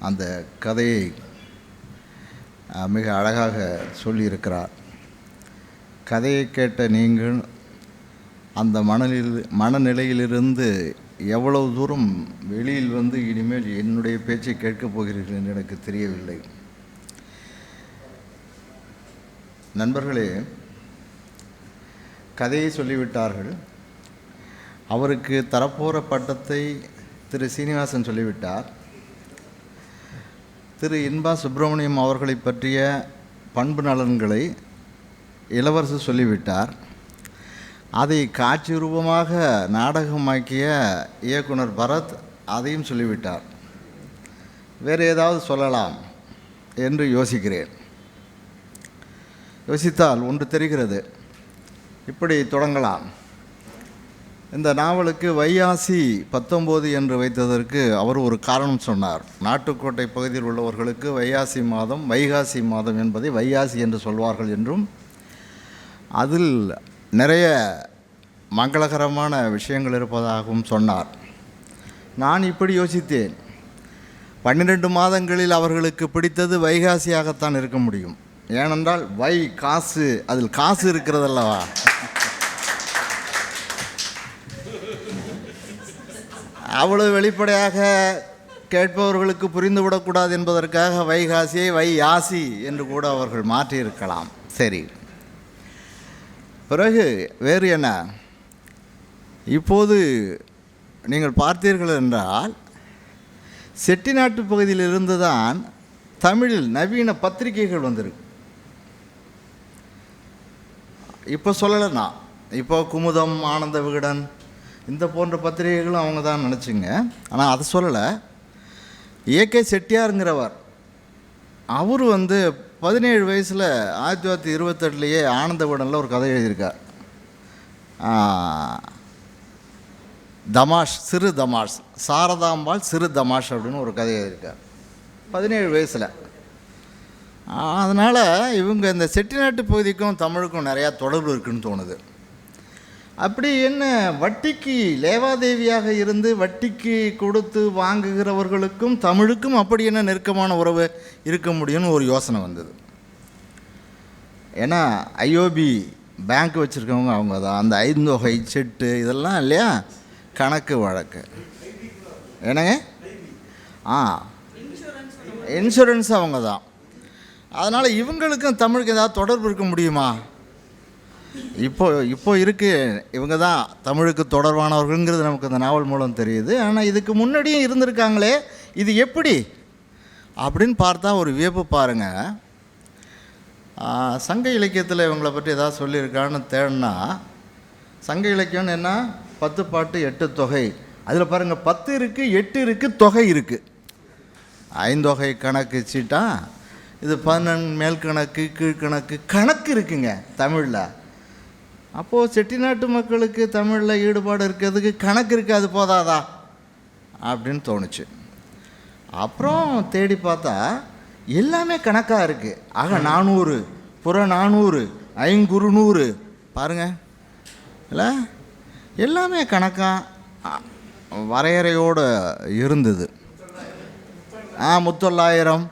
அந்த கதையை மிக அழகாக சொல்லியிருக்கிறார். கதையை கேட்ட நீங்கள் அந்த மனநில் மனநிலையிலிருந்து எவ்வளவு தூரம் வெளியில் வந்து இனிமேல் என்னுடைய பேச்சை கேட்கப் போகிறீர்கள் என்று எனக்கு தெரியவில்லை. நண்பர்களே கதையை சொல்லிவிட்டார்கள். அவருக்கு தரப்போகிற பட்டத்தை திரு சீனிவாசன் சொல்லிவிட்டார். திரு இன்பா சுப்பிரமணியம் அவர்களை பற்றிய பண்பு நலன்களை இளவரசர் சொல்லிவிட்டார். அதை காட்சி ரூபமாக நாடகமாக்கிய இயக்குனர் பரத் அதையும் சொல்லிவிட்டார். வேறு ஏதாவது சொல்லலாம் என்று யோசிக்கிறேன். யோசித்தால் ஒன்று தெரிகிறது. இப்படி தொடங்கலாம். இந்த நாவலுக்கு வையாசி பத்தொம்போது என்று வைத்ததற்கு அவர் ஒரு காரணம் சொன்னார். நாட்டுக்கோட்டை பகுதியில் உள்ளவர்களுக்கு வையாசி மாதம் வைகாசி மாதம் என்பதை வையாசி என்று சொல்வார்கள் என்றும் அதில் நிறைய மங்களகரமான விஷயங்கள் இருப்பதாகவும் சொன்னார். நான் இப்படி யோசித்தேன். பன்னிரெண்டு மாதங்களில் அவர்களுக்கு பிடித்தது வைகாசியாகத்தான் இருக்க முடியும். ஏனென்றால் வை காசு அதில் காசு இருக்கிறதல்லவா? அவ்வளவு வெளிப்படையாக கேட்பவர்களுக்கு புரிந்துவிடக்கூடாது என்பதற்காக வைகாசியை வை யாசி என்று கூட அவர்கள் மாற்றியிருக்கலாம். சரி. பிறகு வேறு என்ன? இப்போது நீங்கள் பார்த்தீர்கள் என்றால் செட்டிநாட்டு பகுதியிலிருந்து தான் தமிழில் நவீன பத்திரிகைகள் வந்திருக்கு. இப்போ சொல்லலை நான் இப்போ குமுதம் ஆனந்த விகடன் இந்த போன்ற பத்திரிகைகளும் அவங்க தான் நினச்சிங்க. ஆனால் அதை சொல்லலை. ஏகே செட்டியாருங்கிறவர் அவர் வந்து பதினேழு வயசில் ஆயிரத்தி தொள்ளாயிரத்தி இருபத்தெட்டுலேயே ஆனந்தவிடனில் ஒரு கதை எழுதியிருக்கார். தமாஷ் சிறு தமாஷ் சாரதாம்பாள் சிறு தமாஷ் அப்படின்னு ஒரு கதை எழுதியிருக்கார். பதினேழு வயசில். அதனால் இவங்க இந்த செட்டிநாட்டு பகுதிக்கும் தமிழுக்கும் நிறையா தொடர்பு இருக்குதுன்னு தோணுது. அப்படி என்ன வட்டிக்கு லேவாதேவியாக இருந்து வட்டிக்கு கொடுத்து வாங்குகிறவர்களுக்கும் தமிழுக்கும் அப்படி என்ன நெருக்கமான உறவு இருக்க முடியும்னு ஒரு யோசனை வந்தது. ஏன்னா ஐஓபி பேங்க் வச்சுருக்கவங்க அவங்க தான். அந்த ஐந்தொகை செட்டு இதெல்லாம் இல்லையா? கணக்கு வழக்கு. என்னங்க? ஆ. இன்சூரன்ஸ் அவங்க தான். அதனால் இவங்களுக்கும் தமிழுக்கு ஏதாவது தொடர்பு இருக்க முடியுமா? இப்போ இப்போ இருக்கு. இவங்க தான் தமிழுக்கு தொடர்பானவர்கள்ங்கிறது நமக்கு அந்த நாவல் மூலம் தெரியுது. ஆனால் இதுக்கு முன்னாடியும் இருந்திருக்காங்களே. இது எப்படி? அப்படின்னு பார்த்தா ஒரு வியப்பு பாருங்க. சங்க இலக்கியத்தில் இவங்களை பற்றி ஏதாவது சொல்லியிருக்கான்னு தேடினா சங்க இலக்கியம்னு என்ன? பத்து பாட்டு எட்டு தொகை. அதில் பாருங்கள் பத்து இருக்குது எட்டு இருக்குது தொகை இருக்குது ஐந்தொகை கணக்கு சீட்டா? இது பதினெண் மேல் கணக்கு கீழ்கணக்கு கணக்கு இருக்குங்க தமிழில். அப்போது செட்டிநாட்டு மக்களுக்கு தமிழில் ஈடுபாடு இருக்கிறதுக்கு கணக்கு இருக்காது போதாதா? அப்படின்னு தோணுச்சு. அப்புறம் தேடி பார்த்தா எல்லாமே கணக்காக இருக்குது ஆக நானூறு புற நானூறு ஐங்குறுநூறு. பாருங்க. இல்லை? எல்லாமே கணக்காக வரையறையோடு இருந்தது. ஆ முத்தொள்ளாயிரம்.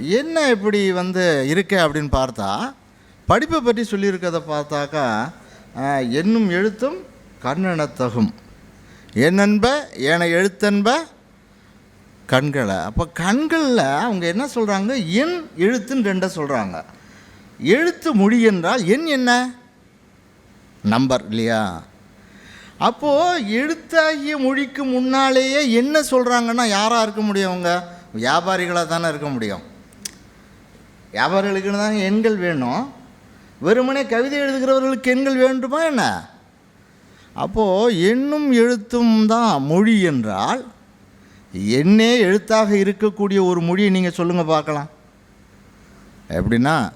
என்ன இப்படி வந்து இருக்க அப்படின்னு பார்த்தா படிப்பை பற்றி சொல்லியிருக்கிறத பார்த்தாக்கா என்னும் எழுத்தும் கண்ணெனத்தகும் என்னென்ப ஏன எழுத்தென்ப கண்களை. அப்போ கண்களில் அவங்க என்ன சொல்கிறாங்க என் எழுத்துன்னு ரெண்டை சொல்கிறாங்க எழுத்து மொழி என்றால் எண் என்ன? நம்பர் இல்லையா? அப்போது எழுத்தாகிய மொழிக்கு முன்னாலேயே என்ன சொல்கிறாங்கன்னா யாராக இருக்க முடியும் அவங்க? வியாபாரிகளாக தானே இருக்க முடியும். வியாபாரிகளுக்கு தான் எண்கள் வேணும். வெறுமனே கவிதை எழுதுகிறவர்களுக்கு எண்கள் வேண்டுமா என்ன? அப்போது எண்ணும் எழுத்தும் தான் மொழி என்றால் எண்ணே எழுத்தாக இருக்கக்கூடிய ஒரு மொழியை நீங்கள் சொல்லுங்கள் பார்க்கலாம். எப்படின்னா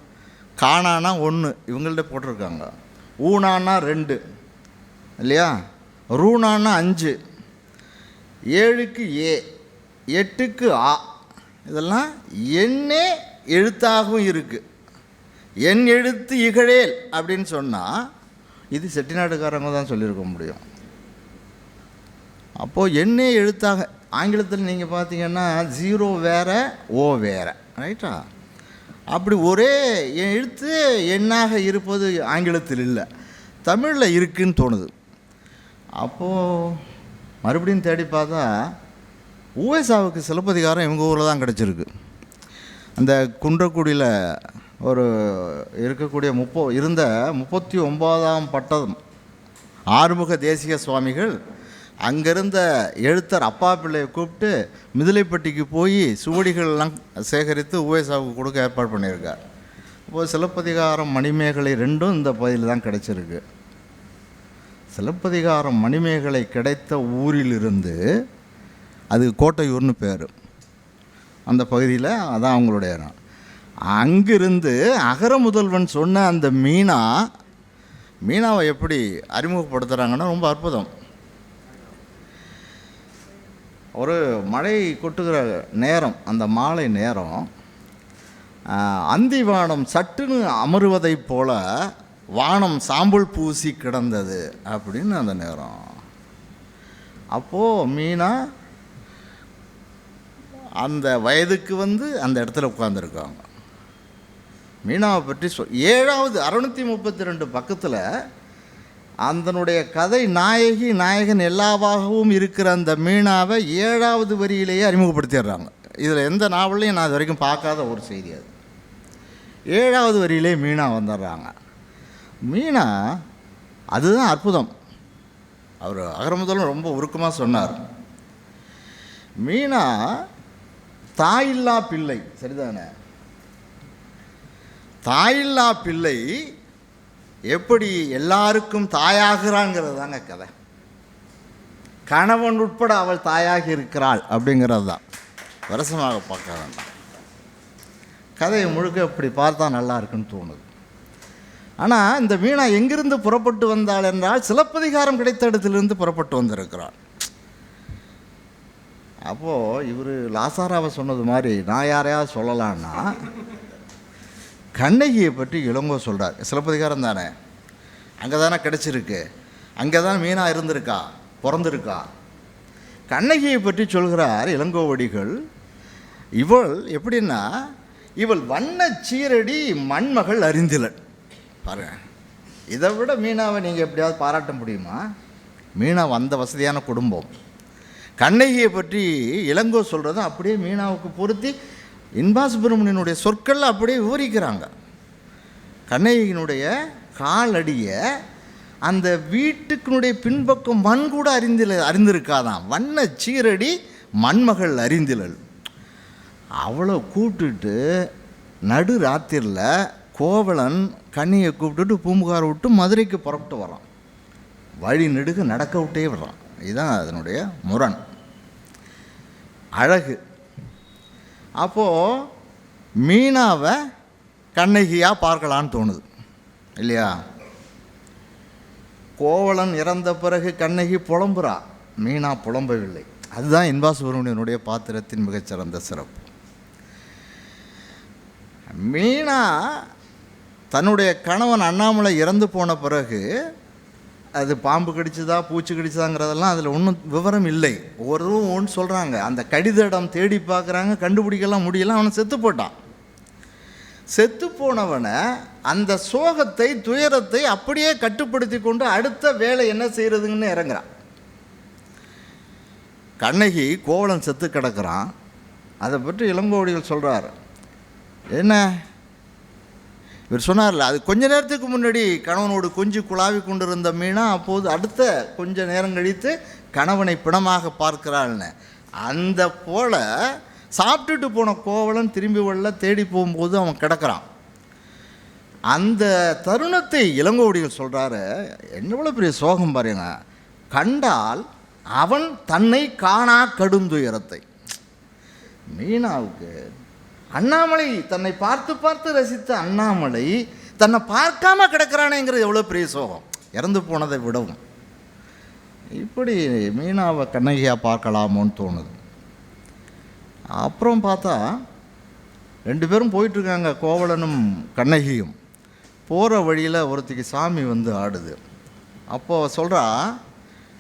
காணானா ஒன்று இவங்கள்ட்ட போட்டிருக்காங்க. ஊனானா ரெண்டு இல்லையா? ரூணானா அஞ்சு ஏழுக்கு ஏ எட்டுக்கு ஆ இதெல்லாம் எண்ணே எழுத்தாகவும் இருக்குது என் எழுத்து இகழேல் அப்படின்னு சொன்னால் இது செட்டிநாட்டுக்காரங்க தான் சொல்லியிருக்க முடியும். அப்போது என்னே எழுத்தாக ஆங்கிலத்தில் நீங்கள் பார்த்தீங்கன்னா ஜீரோ வேற ஓ வேற ரைட்டா அப்படி ஒரே என் எழுத்து எண்ணாக இருப்பது ஆங்கிலத்தில் இல்லை தமிழில் இருக்குன்னு தோணுது. அப்போது மறுபடியும் தேடி பார்த்தா ஊஎஸ்ஆவுக்கு சிலப்பதிகாரம் இவங்க ஊரில் தான் கிடச்சிருக்கு. அந்த குன்றக்குடியில் ஒரு இருக்கக்கூடிய முப்போ இருந்த முப்பத்தி ஒன்பதாம் பட்டம் ஆறுமுக தேசிக சுவாமிகள் அங்கிருந்த எழுத்தர் அப்பா பிள்ளையை கூப்பிட்டு மிதிலைப்பட்டிக்கு போய் சுவடிகள்லாம் சேகரித்து உவேசாவுக்கு கொடுக்க ஏற்பாடு பண்ணியிருக்கார். இப்போது சிலப்பதிகாரம் மணிமேகலை ரெண்டும் இந்த பகுதியில் தான் கிடச்சிருக்கு. சிலப்பதிகாரம் மணிமேகலை கிடைத்த ஊரிலிருந்து அது கோட்டையூர்னு பேர். அந்த பகுதியில் அதான் அவங்களுடைய இடம். அங்கிருந்து அகர முதல்வன் சொன்ன அந்த மீனா மீனாவை எப்படி அறிமுகப்படுத்துகிறாங்கன்னா ரொம்ப அற்புதம். ஒரு மழை கொட்டுகிற நேரம் அந்த மாலை நேரம் அந்தி வானம் சட்டுன்னு அமருவதைப் போல வானம் சாம்பல் பூசி கிடந்தது அப்படின்னு அந்த நேரம். அப்போது மீனா அந்த வயதுக்கு வந்து அந்த இடத்துல உட்காந்துருக்காங்க மீனாவை பற்றி சொல் ஏழாவது அறுநூற்றி முப்பத்தி ரெண்டு பக்கத்தில் அதனுடைய கதை நாயகி நாயகன் எல்லாவாகவும் இருக்கிற அந்த மீனாவை ஏழாவது வரியிலேயே அறிமுகப்படுத்திடுறாங்க. இதில் எந்த நாவல்லையும் நான் இது வரைக்கும் பார்க்காத ஒரு செய்தி அது. ஏழாவது வரியிலே மீனா வந்துடுறாங்க. மீனா அதுதான் அற்புதம். அவர் அகரமுதலும் ரொம்ப உருக்கமாக சொன்னார். மீனா தாயில்லா பிள்ளை சரிதானே? தாயில்லா பிள்ளை எப்படி எல்லாருக்கும் தாயாகிறாங்கிறது தாங்க கதை. கணவன் உட்பட அவள் தாயாகி இருக்கிறாள் அப்படிங்கிறது தான் வருஷமாக பார்க்க வேண்டாம் கதையை முழுக்க இப்படி பார்த்தா நல்லா இருக்குன்னு தோணுது. ஆனால் இந்த வீணா எங்கிருந்து புறப்பட்டு வந்தாள் என்றால் சிலப்பதிகாரம் கிடைத்த இடத்திலிருந்து புறப்பட்டு வந்திருக்கிறாள். அப்போது இவர் லாசாராவை சொன்னது மாதிரி நான் யாரையாவது சொல்லலான்னா கண்ணகியை பற்றி இளங்கோ சொல்கிறார் சிலப்பதிகாரம் தானே? அங்கே தானே கிடச்சிருக்கு. அங்கே தான் மீனா இருந்திருக்கா? பிறந்திருக்கா? கண்ணகியை பற்றி சொல்கிறார் இளங்கோவடிகள் இவள் எப்படின்னா இவள் வண்ண சீரடி மண்மகள் அறிந்திலன். பாருங்க இதை விட மீனாவை நீங்கள் எப்படியாவது பாராட்ட முடியுமா? மீனா வந்த வசதியான குடும்பம். கண்ணகியை பற்றி இளங்கோ சொல்கிறதும் அப்படியே மீனாவுக்கு பொருத்தி இன்பா சுப்பிரமணியனுடைய அப்படியே விவரிக்கிறாங்க. கண்ணகியினுடைய காலடியை அந்த வீட்டுக்கினுடைய பின்பக்கம் மண் கூட அறிந்தில அறிந்திருக்காதான் வண்ண சீரடி மண்மகள் அறிந்திலள். அவளை கூப்பிட்டுட்டு நடு ராத்திரியில் கோவலன் கண்ணியை கூப்பிட்டுட்டு பூம்புகார் விட்டு மதுரைக்கு புறப்பட்டு வரான். வழி நெடுக நடக்க விட்டே வர்றான் இதுதான் அதனுடைய முரண். அழகு. அப்போது மீனாவை கண்ணகியாக பார்க்கலான்னு தோணுது. இல்லையா? கோவலன் இறந்த பிறகு கண்ணகி புலம்புறா. மீனா புலம்பவில்லை. அதுதான் இன்பா சுப்பிரமணியனுடைய பாத்திரத்தின் மிகச்சிறந்த சிறப்பு. மீனா தன்னுடைய கணவன் அண்ணாமலை இறந்து போன பிறகு அது பாம்பு கடிச்சதா பூச்சி கடிச்சதாங்கிறதெல்லாம் அதில் ஒன்றும் விவரம் இல்லை. ஒவ்வொருவரும் ஒன்று சொல்கிறாங்க அந்த கடிதடம் தேடி பார்க்குறாங்க கண்டுபிடிக்கலாம் முடியல அவனை செத்து போட்டான். செத்து போனவனை அந்த சோகத்தை துயரத்தை அப்படியே கட்டுப்படுத்தி கொண்டு அடுத்த வேலை என்ன செய்கிறதுங்கன்னு இறங்குறான். கண்ணகி கோவலன் செத்து கிடக்கிறான். அதை பற்றி இளங்கோடிகள் சொல்கிறார் என்ன? இவர் சொன்னார்ல அது கொஞ்ச நேரத்துக்கு முன்னாடி கணவனோடு கொஞ்சி குழாவி கொண்டிருந்த மீனா அப்போது அடுத்த கொஞ்ச நேரம் கழித்து கணவனை பிணமாக பார்க்கிறாள்னு. அந்த போல சாப்பிட்டுட்டு போன கோவலன் திரும்பி வரல தேடி போகும்போது அவன் கிடக்கிறான். அந்த தருணத்தை இளங்கோடிகள் சொல்கிறாரு எவ்வளோ பெரிய சோகம் பாருங்க. கண்டால் அவன் தன்னை காணா கடுந்துயரத்தை மீனாவுக்கு அண்ணாமலை தன்னை பார்த்து பார்த்து ரசித்த அண்ணாமலை தன்னை பார்க்காம கிடக்கிறானேங்கிறது எவ்வளோ பெரிய சோகம். இறந்து போனதை விடவும். இப்படி மீனாவை கண்ணகியாக பார்க்கலாமோன்னு தோணுது. அப்புறம் பார்த்தா ரெண்டு பேரும் போயிட்டுருக்காங்க கோவலனும் கண்ணகியும். போகிற வழியில் ஒருத்திக்கு சாமி வந்து ஆடுது. அப்போது சொல்கிறா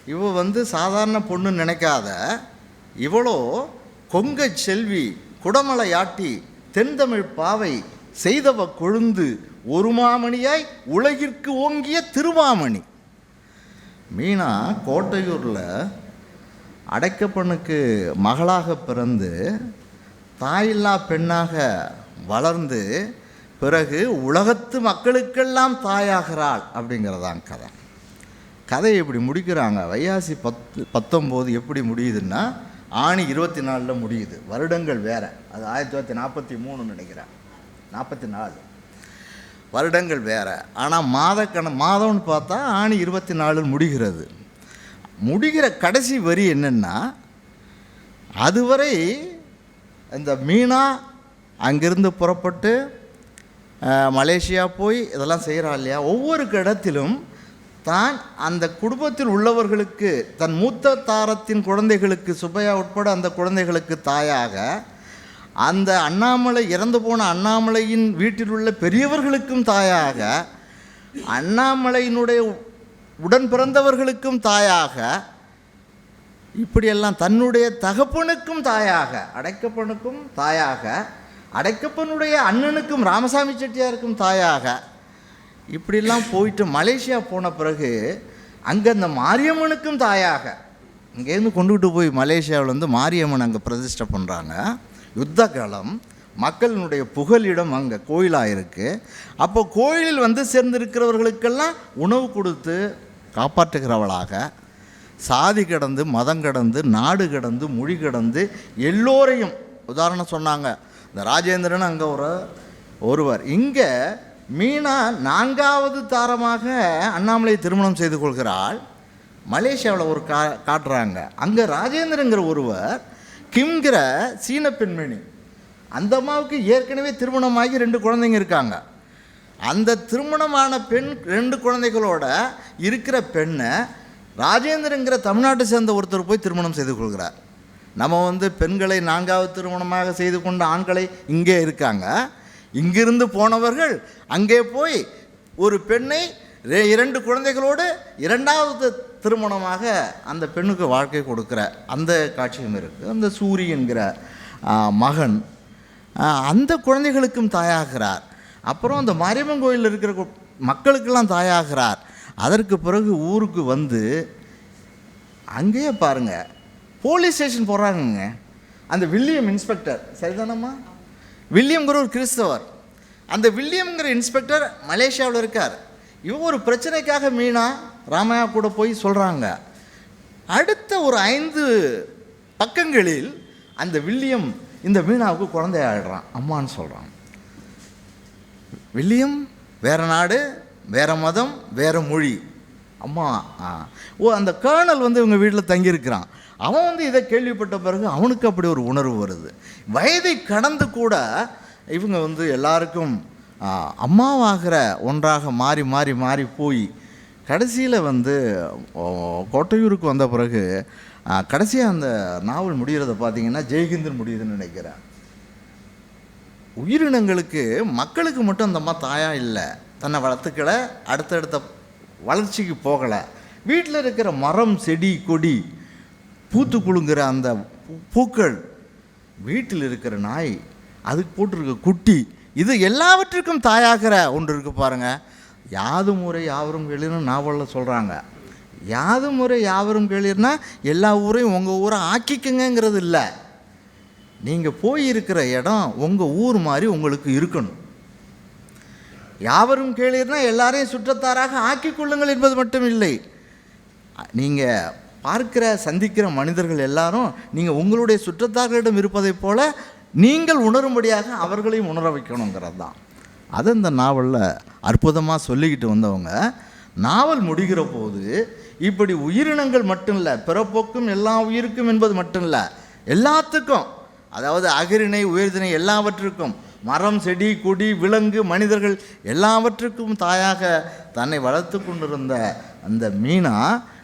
இவ வந்து சாதாரண பொண்ணு நினைக்காத. இவ்வளோ கொங்கச் செல்வி குடமலையாட்டி தென்தமிழ் பாவை செய்தவ கொழுந்து ஒரு மாமணியாய் உலகிற்கு ஓங்கிய திருமாமணி. மீனா கோட்டையூரில் அடைக்கப்பனுக்கு மகளாக பிறந்து தாயில்லா பெண்ணாக வளர்ந்து பிறகு உலகத்து மக்களுக்கெல்லாம் தாயாகிறாள் அப்படிங்கிறதான் கதை. கதையை இப்படி முடிக்கிறாங்க. வையாசி பத்து பத்தொம்போது எப்படி முடியுதுன்னா ஆணி இருபத்தி நாலில் முடியுது. வருடங்கள் வேற. அது ஆயிரத்தி தொள்ளாயிரத்தி நாற்பத்தி மூணுன்னு நினைக்கிறேன். நாற்பத்தி நாலு. வருடங்கள் வேற. ஆனால் மாதக்கண மாதம்னு பார்த்தா ஆணி இருபத்தி நாலு முடிகிறது. முடிகிற கடைசி வரி என்னென்னா அதுவரை இந்த மீனா அங்கிருந்து புறப்பட்டு மலேசியா போய் இதெல்லாம் செய்கிறா இல்லையா? ஒவ்வொரு இடத்திலும் தான் அந்த குடும்பத்தில் உள்ளவர்களுக்கு தன் மூத்த தாரத்தின் குழந்தைகளுக்கு சுபையா உட்பட அந்த குழந்தைகளுக்கு தாயாக அந்த அண்ணாமலை இறந்து போன அண்ணாமலையின் வீட்டில் உள்ள பெரியவர்களுக்கும் தாயாக அண்ணாமலையினுடைய உடன் பிறந்தவர்களுக்கும் தாயாக இப்படியெல்லாம் தன்னுடைய தகப்பனுக்கும் தாயாக அடைக்கப்பனுக்கும் தாயாக அடைக்கப்பனுடைய அண்ணனுக்கும் ராமசாமி செட்டியாருக்கும் தாயாக இப்படிலாம் போயிட்டு மலேசியா போன பிறகு அங்கே அந்த மாரியம்மனுக்கும் தாயாக இங்கேருந்து கொண்டுகிட்டு போய் மலேசியாவில் வந்து மாரியம்மன் அங்கே பிரதிஷ்டை பண்ணுறாங்க யுத்த காலம் மக்களினுடைய புகலிடம் அங்கே கோயிலாக இருக்குது அப்போ கோயிலில் வந்து சேர்ந்திருக்கிறவர்களுக்கெல்லாம் உணவு கொடுத்து காப்பாற்றுகிறவளாக சாதி கடந்து மதம் கடந்து நாடு கடந்து மொழி கடந்து எல்லோரையும் உதாரணம் சொன்னாங்க இந்த ராஜேந்திரன் அங்கே ஒரு ஒருவர். இங்கே மீனா நான்காவது தாரமாக அண்ணாமலை திருமணம் செய்து கொள்கிறாள். மலேசியாவில் ஒரு கா காட்டுறாங்க. அங்கே ராஜேந்திரங்கிற ஒருவர் கிம்ங்கிற சீன பெண்மணி. அந்த அம்மாவுக்கு ஏற்கனவே திருமணமாகி ரெண்டு குழந்தைங்க இருக்காங்க. அந்த திருமணமான பெண் ரெண்டு குழந்தைகளோட இருக்கிற பெண்ணை ராஜேந்திரங்கிற தமிழ்நாட்டை சேர்ந்த ஒருத்தர் போய் திருமணம் செய்து கொள்கிறார். நம்ம வந்து பெண்களை நான்காவது திருமணமாக செய்து கொண்ட ஆண்களை இங்கே இருக்காங்க. இங்கிருந்து போனவர்கள் அங்கே போய் ஒரு பெண்ணை இரண்டு குழந்தைகளோடு இரண்டாவது திருமணமாக அந்த பெண்ணுக்கு வாழ்க்கை கொடுக்குற அந்த காட்சியும் இருக்குது அந்த சூரி என்கிற மகன் அந்த குழந்தைகளுக்கும் தாயாகிறார். அப்புறம் அந்த மாரியம்மன் கோயிலில் இருக்கிற மக்களுக்கெல்லாம் தாயாகிறார். அதற்கு பிறகு ஊருக்கு வந்து அங்கேயே பாருங்க போலீஸ் ஸ்டேஷன் போகிறாங்கங்க அந்த வில்லியம் இன்ஸ்பெக்டர் சரிதானம்மா? வில்லியம்ங்கிற ஒரு கிறிஸ்தவர். அந்த வில்லியம்ங்கிற இன்ஸ்பெக்டர் மலேசியாவில் இருக்கார். இவன் ஒரு பிரச்சனைக்காக மீனா ராமையா கூட போய் சொல்கிறாங்க அடுத்த ஒரு ஐந்து பக்கங்களில் அந்த வில்லியம் இந்த மீனாவுக்கு குழந்தைய ஆடுறான் அம்மான்னு சொல்கிறான் வில்லியம் வேறு நாடு வேற மதம் வேறு மொழி. அம்மா ஆ. ஓ அந்த கேர்னல் வந்து இவங்க வீட்டில் தங்கியிருக்கிறான். அவன் வந்து இதை கேள்விப்பட்ட பிறகு அவனுக்கு அப்படி ஒரு உணர்வு வருது. வயதை கடந்து கூட இவங்க வந்து எல்லாருக்கும் அம்மாவாகிற ஒன்றாக மாறி மாறி மாறி போய் கடைசியில் வந்து கோட்டையூருக்கு வந்த பிறகு கடைசியாக அந்த நாவல் முடிகிறத பார்த்தீங்கன்னா ஜெய்ஹிந்தன் முடியுதுன்னு நினைக்கிறேன். உயிரினங்களுக்கு மக்களுக்கு மட்டும் அந்த அம்மா தாயா இல்லை. தன்னை வளர்த்துக்கலை அடுத்தடுத்த வளர்ச்சிக்கு போகலை. வீட்டில் இருக்கிற மரம் செடி கொடி பூத்து குலுங்குற அந்த பூ- பூக்கள் வீட்டில் இருக்கிற நாய் அதுக்கு போட்டிருக்க குட்டி இது எல்லாவற்றிற்கும் தாயாகிற ஒன்று இருக்கு பாருங்கள் யாது முறை யாவரும் கேளிர்னு நாவலில் சொல்கிறாங்க யாது முறை யாவரும் கேளிர்னா எல்லா ஊரையும் உங்கள் ஊரை ஆக்கிக்குங்கிறது இல்லை. நீங்கள் போயிருக்கிற இடம் உங்கள் ஊர் மாதிரி உங்களுக்கு இருக்கணும். யாவரும் கேளீர்னா எல்லாரையும் சுற்றத்தாராக ஆக்கிக் கொள்ளுங்கள் என்பது மட்டும் இல்லை. நீங்கள் பார்க்கிற சந்திக்கிற மனிதர்கள் எல்லாரும் நீங்கள் உங்களுடைய சுற்றத்தார்களிடம் இருப்பதைப் போல நீங்கள் உணரும்படியாக அவர்களையும் உணர வைக்கணுங்கிறது தான் அது இந்த நாவலில் அற்புதமாக சொல்லிக்கிட்டு வந்தவங்க நாவல் முடிகிற போது இப்படி உயிரினங்கள் மட்டும் இல்லை பிறப்போக்கும் எல்லா உயிருக்கும் என்பது மட்டும் இல்லை எல்லாத்துக்கும் அதாவது அகிரிணை உயிர்தினை எல்லாவற்றுக்கும் மரம் செடி கொடி விலங்கு மனிதர்கள் எல்லாவற்றுக்கும் தாயாக தன்னை வளர்த்து கொண்டிருந்த அந்த மீனா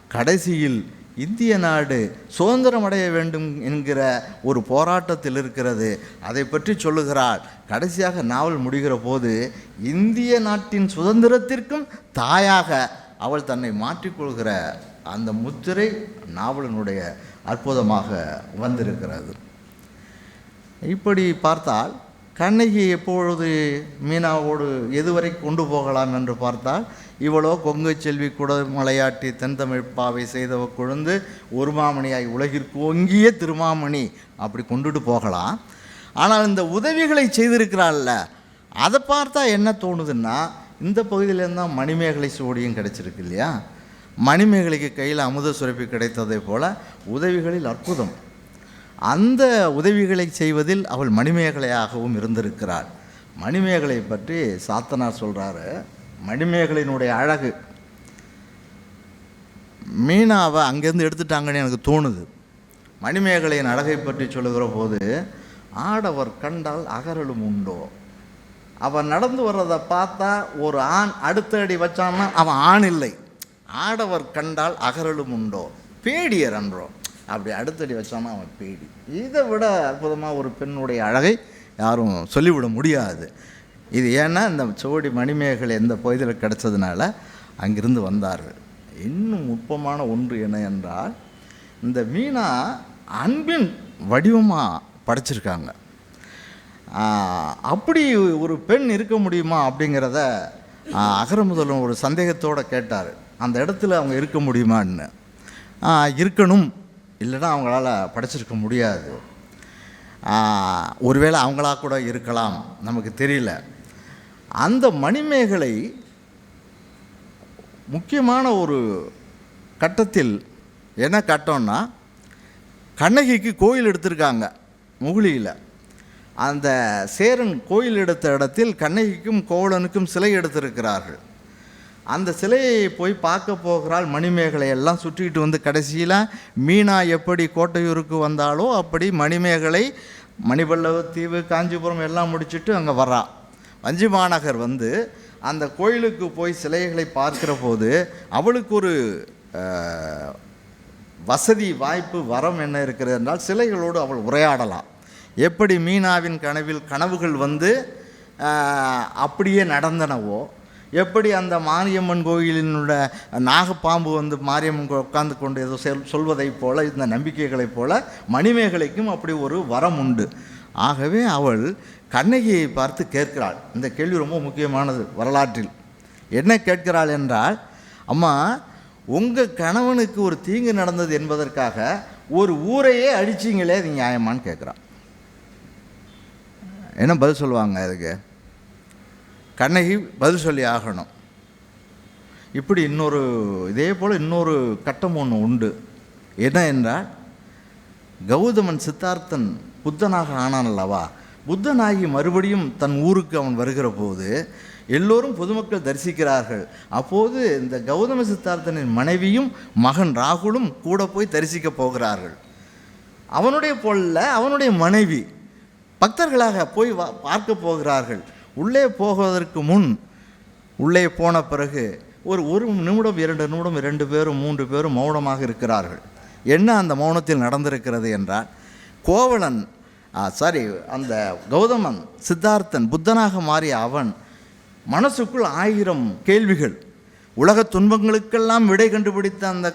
கடைசியில் இந்திய நாடு சுதந்திரம் அடைய வேண்டும் என்கிற ஒரு போராட்டத்தில் இருக்கிறது. அதை பற்றி சொல்லுகிறாள் கடைசியாக நாவல் முடிகிற போது இந்திய நாட்டின் சுதந்திரத்திற்கும் தாயாக அவள் தன்னை மாற்றிக்கொள்கிற அந்த முத்திரை நாவலினுடைய அற்புதமாக வந்திருக்கிறது. இப்படி பார்த்தால் கண்ணகி எப்பொழுது மீனாவோடு எதுவரை கொண்டு போகலாம் என்று பார்த்தால் இவளோ கொங்கு செல்வி குட மலையாட்டி தென்தமிழ் பாவை செய்தவ கொழுந்து ஒரு மாமணியாய் உலகிற்கு ஒங்கிய திருமாமணி அப்படி கொண்டுட்டு போகலாம். ஆனால் இந்த உதவிகளை செய்திருக்கிறாள்ல அதை பார்த்தா என்ன தோணுதுன்னா இந்த பகுதியிலேருந்து தான் மணிமேகலை சோடியும் கிடைச்சிருக்கு இல்லையா? மணிமேகலைக்கு கையில் அமுத சுரப்பி கிடைத்ததை போல் உதவிகளில் அற்புதம். அந்த உதவிகளை செய்வதில் அவள் மணிமேகலையாகவும் இருந்திருக்கிறாள். மணிமேகலை பற்றி சாத்தனார் சொல்கிறாரு மணிமேகலையினுடைய அழகு. மீனாவை அங்கேருந்து எடுத்துட்டாங்கன்னு எனக்கு தோணுது. மணிமேகலையின் அழகை பற்றி சொல்லுகிற போது ஆடவர் கண்டால் அகரலும் உண்டோ? அவன் நடந்து வர்றதை பார்த்தா ஒரு ஆண் அடுத்த அடி வச்சான்னா அவன் ஆண் இல்லை. ஆடவர் கண்டால் அகரலும் உண்டோ? பேடியர் அன்றோ அப்படி அடுத்தடி வச்சானா அவன் பேடி. இதை விட அற்புதமாக ஒரு பெண்ணுடைய அழகை யாரும் சொல்லிவிட முடியாது. இது ஏன்னா இந்த சோடி மணிமேகலை எந்த பகுதியில் கிடச்சதுனால அங்கிருந்து வந்தார்கள். இன்னும் நுட்பமான ஒன்று என்ன என்றால் இந்த மீனா அன்பின் வடிவமாக படைச்சிருக்காங்க. அப்படி ஒரு பெண் இருக்க முடியுமா அப்படிங்கிறத ஆஹ், அகரமுதலன் ஒரு சந்தேகத்தோடு கேட்டார். அந்த இடத்துல அவங்க இருக்க முடியுமான்னு. இருக்கணும். இல்லைன்னா அவங்களால படைச்சிருக்க முடியாது. ஒருவேளை அவங்களா கூட இருக்கலாம் நமக்கு தெரியல. அந்த மணிமேகலை முக்கியமான ஒரு கட்டத்தில் என்ன கட்டம்னா கண்ணகிக்கு கோயில் எடுத்திருக்காங்க முகுளியில். அந்த சேரன் கோயில் எடுத்த இடத்தில் கண்ணகிக்கும் கோவலனுக்கும் சிலை எடுத்திருக்கிறார்கள். அந்த சிலையை போய் பார்க்க போகிறாள் மணிமேகலை எல்லாம் சுற்றிக்கிட்டு வந்து கடைசியில் மீனா எப்படி கோட்டையூருக்கு வந்தாலோ அப்படி மணிமேகலை மணிபல்லவ தீவு காஞ்சிபுரம் எல்லாம் முடிச்சுட்டு அங்கே வர்றா வஞ்சி மாநகர் வந்து அந்த கோயிலுக்கு போய் சிலைகளை பார்க்குற போது அவளுக்கு ஒரு வசதி வாய்ப்பு வரம் என்ன இருக்கிறது என்றால் சிலைகளோடு அவள் உரையாடலாம் எப்படி மீனாவின் கனவில் கனவுகள் வந்து அப்படியே நடந்தனவோ எப்படி அந்த மாரியம்மன் கோயிலினுடைய நாகப்பாம்பு வந்து மாரியம்மன் உட்கார்ந்து கொண்டு ஏதோ செல் சொல்வதைப் போல இந்த நம்பிக்கைகளைப் போல மணிமேகலைக்கும் அப்படி ஒரு வரம் உண்டு. ஆகவே அவள் கண்ணகியை பார்த்து கேட்கிறாள். இந்த கேள்வி ரொம்ப முக்கியமானது வரலாற்றில். என்ன கேட்கிறாள் என்றால் அம்மா உங்கள் கணவனுக்கு ஒரு தீங்கு நடந்தது என்பதற்காக ஒரு ஊரையே அடிச்சிங்களே அது நியாயமான்னு கேட்குறான். என்ன பதில் சொல்லுவாங்க அதுக்கு? கண்ணகி பதில் சொல்லி ஆகணும். இப்படி இன்னொரு இதே போல் இன்னொரு கட்டம் ஒன்று உண்டு. என்ன என்றால் கௌதமன் சித்தார்த்தன் புத்தனாக ஆனான் அல்லவா? புத்தனாகி மறுபடியும் தன் ஊருக்கு அவன் வருகிற போது எல்லோரும் பொதுமக்கள் தரிசிக்கிறார்கள். அப்போது இந்த கௌதம சித்தார்த்தனின் மனைவியும் மகன் ராகுலும் கூட போய் தரிசிக்க போகிறார்கள். அவனுடைய பொருளில் அவனுடைய மனைவி பக்தர்களாக போய் வா பார்க்க போகிறார்கள். உள்ளே போவதற்கு முன் உள்ளே போன பிறகு ஒரு ஒரு நிமிடம் இரண்டு நிமிடம் இரண்டு பேரும் மூன்று பேரும் மௌனமாக இருக்கிறார்கள். என்ன அந்த மௌனத்தில் நடந்திருக்கிறது என்றால் கோவலன் சாரி அந்த கௌதமன் சித்தார்த்தன் புத்தனாக மாறிய அவன் மனசுக்குள் ஆயிரம் கேள்விகள். உலக துன்பங்களுக்கெல்லாம் விடை கண்டுபிடித்த அந்த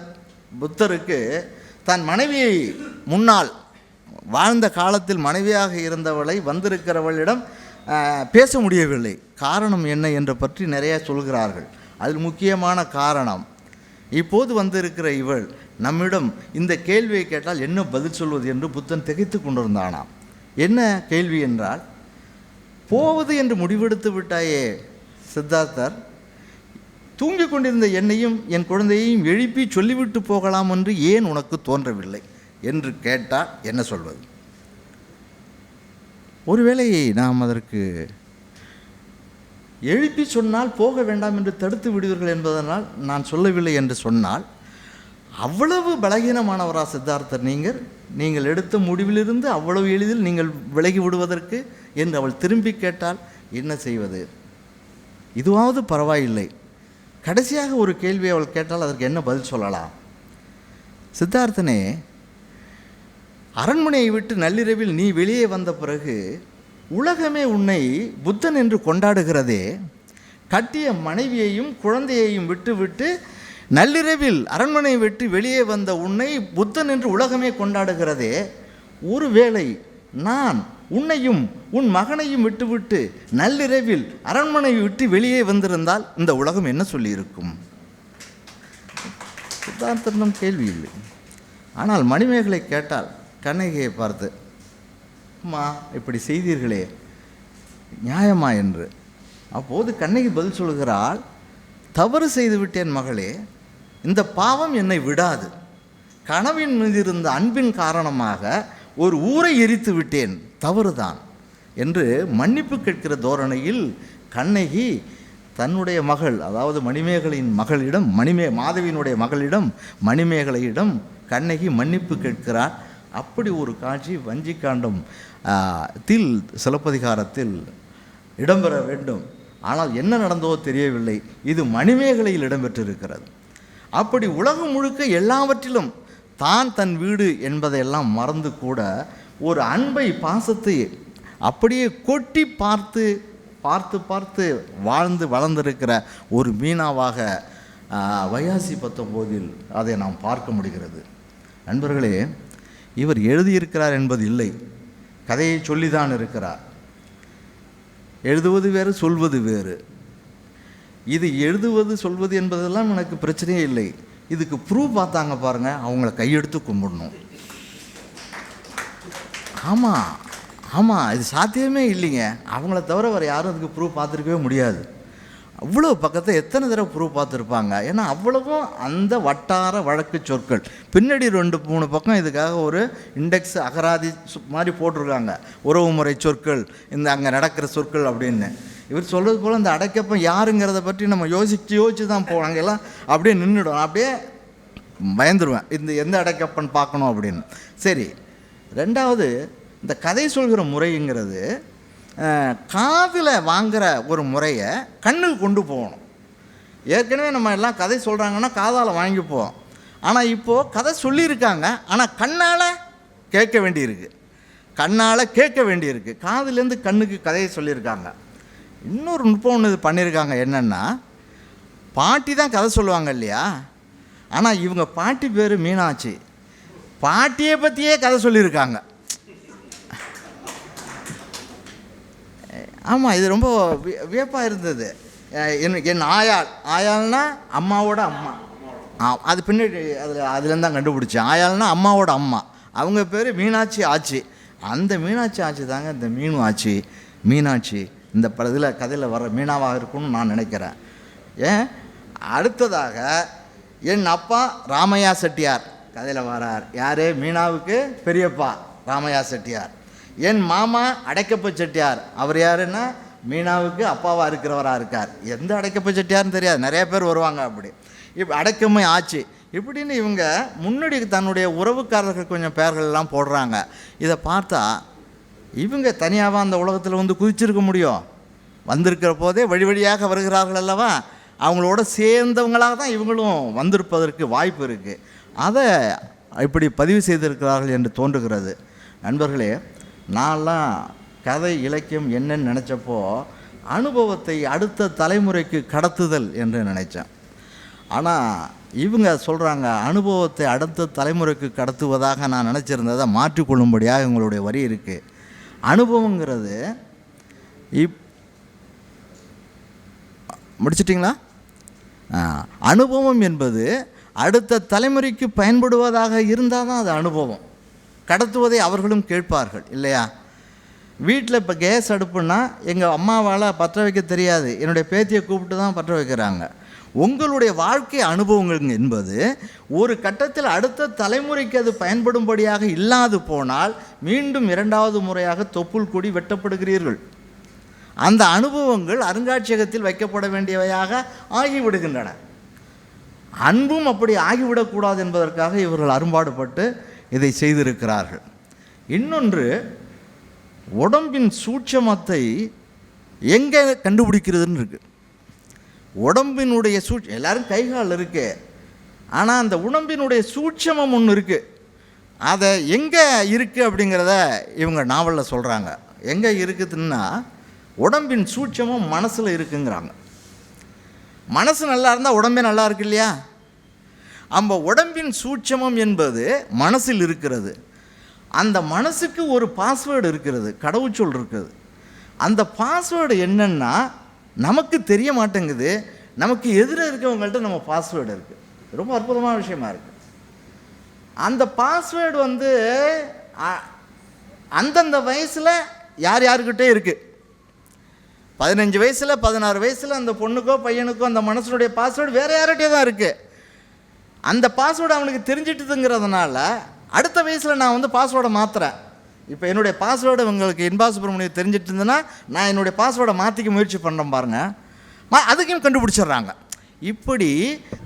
புத்தருக்கு தன் மனைவியை முன்னால் வாழ்ந்த காலத்தில் மனைவியாக இருந்தவளை வந்திருக்கிறவளிடம் பேச முடியவில்லை. காரணம் என்ன என்று பற்றி நிறைய சொல்கிறார்கள். அதில் முக்கியமான காரணம் இப்போது வந்திருக்கிற இவள் நம்மிடம் இந்த கேள்வியை கேட்டால் என்ன பதில் சொல்வது என்று புத்தன் திகைத்து கொண்டிருந்தானாம். என்ன கேள்வி என்றால் போவது என்று முடிவெடுத்து விட்டாயே சித்தார்த்தர் தூங்கிக் கொண்டிருந்த என்னையும் என் குழந்தையையும் எழுப்பி சொல்லிவிட்டு போகலாம் என்று ஏன் உனக்கு தோன்றவில்லை? என்று கேட்டால் என்ன சொல்வது? ஒருவேளை நாம் அதற்கு எழுப்பி சொன்னால் போக வேண்டாம் என்று தடுத்து விடுவீர்கள் என்பதனால் நான் சொல்லவில்லை என்று சொன்னால் அவ்வளவு பலகீனமானவரா சித்தார்த்தர் நீங்கள்? நீங்கள் எடுத்த முடிவிலிருந்து அவ்வளவு எளிதில் நீங்கள் விலகி விடுவதற்கு என்று அவள் திரும்பி கேட்டால் என்ன செய்வது? இதுவாவது பரவாயில்லை. கடைசியாக ஒரு கேள்வி அவள் கேட்டால் அதற்கு என்ன பதில் சொல்லலாம்? சித்தார்த்தனே அரண்மனையை விட்டு நள்ளிரவில் நீ வெளியே வந்த பிறகு உலகமே உன்னை புத்தன் என்று கொண்டாடுகிறதே. கட்டிய மனைவியையும் குழந்தையையும் விட்டுவிட்டு நள்ளிரவில் அரண்மனை விட்டு வெளியே வந்த உன்னை புத்தன் என்று உலகமே கொண்டாடுகிறதே. ஒருவேளை நான் உன்னையும் உன் மகனையும் விட்டுவிட்டு நள்ளிரவில் அரண்மனை விட்டு வெளியே வந்திருந்தால் இந்த உலகம் என்ன சொல்லியிருக்கும்? சித்தாந்தம் கேள்வி இல்லை. ஆனால் மணிமேகலை கேட்டால் கண்ணகியை பார்த்து அம்மா இப்படி செய்தீர்களே நியாயமா என்று. அப்போது கண்ணகி பதில் சொல்கிறாள் தவறு செய்து விட்டேன் மகளே இந்த பாவம் என்னை விடாது. கனவின் மீது இருந்த அன்பின் காரணமாக ஒரு ஊரை எரித்து விட்டேன் தவறுதான். என்று மன்னிப்பு கேட்கிற தோரணையில் கண்ணகி தன்னுடைய மகள் அதாவது மணிமேகலையின் மகளிடம் மணிமே மாதவியினுடைய மகளிடம் மணிமேகலையிடம் கண்ணகி மன்னிப்பு கேட்கிறார். அப்படி ஒரு காட்சி வஞ்சிக்காண்டம் ஆ, தில் சிலப்பதிகாரத்தில் இடம்பெற வேண்டும். ஆனால் என்ன நடந்தோ தெரியவில்லை. இது மணிமேகலையில் இடம்பெற்றிருக்கிறது. அப்படி உலகம் முழுக்க எல்லாவற்றிலும் தான் தன் வீடு என்பதையெல்லாம் மறந்து கூட ஒரு அன்பை பாசத்தை அப்படியே கொட்டி பார்த்து பார்த்து பார்த்து வாழ்ந்து வளர்ந்திருக்கிற ஒரு மீனாவாக வயாசி பத்தொம்போதில் அதை நாம் பார்க்க முடிகிறது. நண்பர்களே இவர் எழுதியிருக்கிறார் என்பது இல்லை. கதையை சொல்லிதான் இருக்கிறார். எழுதுவது வேறு சொல்வது வேறு. இது எழுதுவது சொல்வது என்பதெல்லாம் எனக்கு பிரச்சனையே இல்லை. இதுக்கு ப்ரூவ் பார்த்தாங்க பாருங்கள் அவங்கள கையெடுத்து கும்பிடணும். ஆமாம் ஆமாம் இது சாத்தியமே இல்லைங்க. அவங்கள தவிர வேறு யாரும் அதுக்கு ப்ரூவ் பார்த்துருக்கவே முடியாது. அவ்வளோ பக்கத்தை எத்தனை தடவை ப்ரூவ் பார்த்துருப்பாங்க? ஏன்னா அவ்வளவும் அந்த வட்டார வழக்கு சொற்கள். பின்னாடி ரெண்டு மூணு பக்கம் இதுக்காக ஒரு இண்டெக்ஸ் அகராதி சு- மாதிரி போட்டிருக்காங்க. உறவுமுறை சொற்கள் இந்த அங்கே நடக்கிற சொற்கள் அப்படின்னு. இவர் சொல்கிறது போல் இந்த அடைக்கப்பம் யாருங்கிறத பற்றி நம்ம யோசித்து யோசித்து தான் போவோம் அங்கெல்லாம் அப்படியே நின்றுடும் அப்படியே பயந்துருவேன். இந்த எந்த அடைக்கப்பன் பார்க்கணும் அப்படின்னு. சரி ரெண்டாவது இந்த கதை சொல்கிற முறைங்கிறது காதில் வாங்குகிற ஒரு முறையை கண்ணுக்கு கொண்டு போகணும். ஏற்கனவே நம்ம எல்லாம் கதை சொல்கிறாங்கன்னா காதால் வாங்கிப்போம் ஆனால் இப்போது கதை சொல்லியிருக்காங்க ஆனால் கண்ணால் கேட்க வேண்டியிருக்கு. கண்ணால் கேட்க வேண்டியிருக்கு. காதுலேருந்து கண்ணுக்கு கதையை சொல்லியிருக்காங்க. இன்னொரு நுட்பம் ஒன்று பண்ணியிருக்காங்க. என்னென்னா பாட்டி தான் கதை சொல்லுவாங்க இல்லையா? ஆனால் இவங்க பாட்டி பேர் மீனாட்சி. பாட்டியை பற்றியே கதை சொல்லியிருக்காங்க. ஆமாம் இது ரொம்ப வியப்பாக இருந்தது. என் என் ஆயாள். ஆயாள்னா அம்மாவோட அம்மா. ஆ அது பின்னாடி அதில் அதுலேருந்து தான் கண்டுபிடிச்சேன். ஆயாள்னா அம்மாவோட அம்மா. அவங்க பேர் மீனாட்சி ஆச்சி. அந்த மீனாட்சி ஆச்சி தாங்க இந்த மீனு ஆச்சி. மீனாட்சி இந்த இதில் கதையில் வர மீனாவாக இருக்கும்னு நான் நினைக்கிறேன். ஏன் அடுத்ததாக என் அப்பா ராமையா செட்டியார் கதையில் வரார். யார்? மீனாவுக்கு பெரியப்பா ராமையா செட்டியார். என் மாமா அடைக்கப்ப செட்டியார். அவர் யாருன்னா? மீனாவுக்கு அப்பாவாக இருக்கிறவராக இருக்கார். எந்த அடைக்கப்ப செட்டியார்னு தெரியாது. நிறைய பேர் வருவாங்க அப்படி. இப்போ அடைக்கமே ஆச்சு. இப்படின்னு இவங்க முன்னாடி தன்னுடைய உறவுக்காரர்கள் கொஞ்சம் பெயர்கள் எல்லாம் போடுறாங்க. இதை பார்த்தா இவங்க தனியாக அந்த உலகத்தில் வந்து குதிச்சிருக்க முடியும்? வந்திருக்கிற போதே வழி வழியாக வருகிறார்கள் அல்லவா? அவங்களோட சேர்ந்தவங்களாக தான் இவங்களும் வந்திருப்பதற்கு வாய்ப்பு இருக்குது அதை இப்படி பதிவு செய்திருக்கிறார்கள் என்று தோன்றுகிறது. நண்பர்களே நான்லாம் கதை இலக்கியம் என்னன்னு நினச்சப்போ அனுபவத்தை அடுத்த தலைமுறைக்கு கடத்துதல் என்று நினச்சேன். ஆனால் இவங்க சொல்கிறாங்க அனுபவத்தை அடுத்த தலைமுறைக்கு கடத்துவதாக நான் நினச்சிருந்ததை மாற்றிக்கொள்ளும்படியாக இவங்களுடைய வரி இருக்குது அனுபவங்கிறது இப் முடிச்சிட்டிங்களா? அனுபவம் என்பது அடுத்த தலைமுறைக்கு பயன்படுவதாக இருந்தால் தான் அது அனுபவம். கடத்துவதை அவர்களும் கேட்பார்கள் இல்லையா? வீட்டில் இப்போ கேஸ் அடுப்புன்னா எங்கள் அம்மாவால் பற்ற வைக்க தெரியாது. என்னுடைய பேத்தியை கூப்பிட்டு தான் பற்ற வைக்கிறாங்க. உங்களுடைய வாழ்க்கை அனுபவங்கள் என்பது ஒரு கட்டத்தில் அடுத்த தலைமுறைக்கு அது பயன்படும்படியாக இல்லாது போனால் மீண்டும் இரண்டாவது முறையாக தொப்புள் கொடி வெட்டப்படுகிறீர்கள். அந்த அனுபவங்கள் அருங்காட்சியகத்தில் வைக்கப்பட வேண்டியவையாக ஆகிவிடுகின்றன. அன்பும் அப்படி ஆகிவிடக்கூடாது என்பதற்காக இவர்கள் அரும்பாடுபட்டு இதை செய்திருக்கிறார்கள். இன்னொன்று உடம்பின் சூட்சமத்தை எங்கே கண்டுபிடிக்கிறதுன்னு இருக்குது உடம்பினுடைய சூட்ச எல்லாரும் கை கால் இருக்கு. ஆனால் அந்த உடம்பினுடைய சூட்சமம் ஒன்று இருக்குது அதை எங்கே இருக்குது அப்படிங்கிறத இவங்க நாவலில் சொல்கிறாங்க எங்கே இருக்குதுன்னா உடம்பின் சூட்சமும் மனசில் இருக்குங்கிறாங்க. மனசு நல்லா இருந்தால் உடம்பே நல்லா இருக்கு இல்லையா? நம்ம உடம்பின் சூட்சமம் என்பது மனசில் இருக்கிறது. அந்த மனசுக்கு ஒரு பாஸ்வேர்டு இருக்கிறது கடவுச்சொல் இருக்குது. அந்த பாஸ்வேர்டு என்னென்னா நமக்கு தெரிய மாட்டேங்குது. நமக்கு எதிராக இருக்கவங்கள்ட்ட நம்ம பாஸ்வேர்டு இருக்குது ரொம்ப அற்புதமான விஷயமா இருக்குது அந்த பாஸ்வேர்டு வந்து அ- அந்தந்த வயசில் யார் யாருக்கிட்டே இருக்குது பதினஞ்சு வயசில் பதினாறு வயசில் அந்த பொண்ணுக்கோ பையனுக்கோ அந்த மனசனுடைய பாஸ்வேர்டு வேறு யார்கிட்டே தான் இருக்குது அந்த பாஸ்வேர்டு அவனுக்கு தெரிஞ்சிட்டுதுங்கிறதுனால அடுத்த வயசில் நான் வந்து பாஸ்வேர்டை மாற்றுறேன் இப்போ என்னுடைய பாஸ்வேர்டு உங்களுக்கு இன்பா சுப்பிரமணியம் தெரிஞ்சிட்டு இருந்ததுன்னா நான் என்னுடைய பாஸ்வேர்டை மாற்றிக்க முயற்சி பண்ணுறேன் பாருங்கள் மா அதுக்கும் கண்டுபிடிச்சிடுறாங்க. இப்படி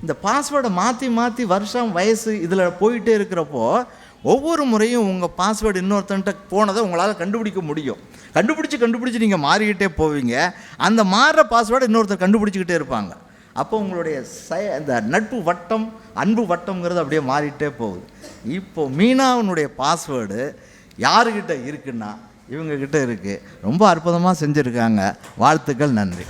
இந்த பாஸ்வேர்டை மாற்றி மாற்றி வருஷம் வயசு இதில் போயிட்டே இருக்கிறப்போ ஒவ்வொரு முறையும் உங்கள் பாஸ்வேர்டு இன்னொருத்தன்ட்ட போனதை உங்களால் கண்டுபிடிக்க முடியும். கண்டுபிடிச்சி கண்டுபிடிச்சி நீங்கள் மாறிக்கிட்டே போவீங்க. அந்த மாறுற பாஸ்வேர்டை இன்னொருத்தர் கண்டுபிடிச்சிக்கிட்டே இருப்பாங்க. அப்போ உங்களுடைய ச இந்த நட்பு வட்டம் அன்பு வட்டம்ங்கிறது அப்படியே மாறிட்டே போகுது. இப்போ மீனாவினுடைய பாஸ்வேர்டு யாருக்கிட்ட இருக்குன்னா இவங்கக்கிட்ட இருக்குது ரொம்ப அற்புதமாக செஞ்சுருக்காங்க. வாழ்த்துக்கள் நன்றி.